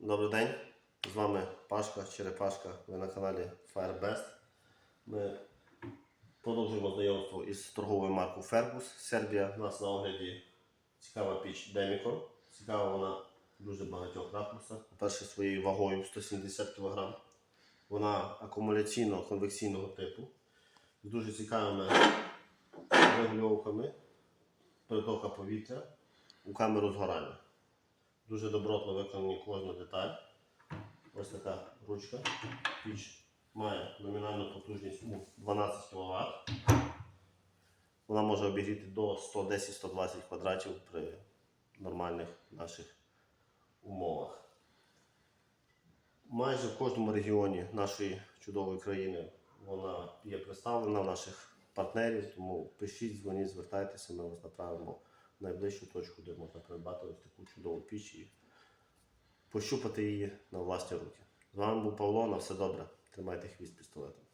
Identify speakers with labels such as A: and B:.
A: Добрий день, з вами Пашка Черепашка. Ви на каналі Firebest. Ми продовжуємо знайомство із торговою маркою Fergus. Сербія. У нас на огляді цікава піч Demicon. Цікава вона в дуже багатьох ракурсах. По-перше, своєю вагою 170 кг. Вона акумуляційно-конвекційного типу. З дуже цікавими регульовками притока повітря у камеру згорання. Дуже добротно виконані кожна деталь. Ось така ручка. Піч має номінальну потужність у 12 кВт. Вона може обігріти до 110-120 квадратів при нормальних наших умовах. Майже в кожному регіоні нашої чудової країни вона є представлена в наших партнерів, тому пишіть, дзвоніть, звертайтеся, ми вас направимо в найближчу точку, де можна придбати ось таку чудову піч і пощупати її на власні руки. З вами був Павло, на все добре. Тримайте хвіст пістолетом.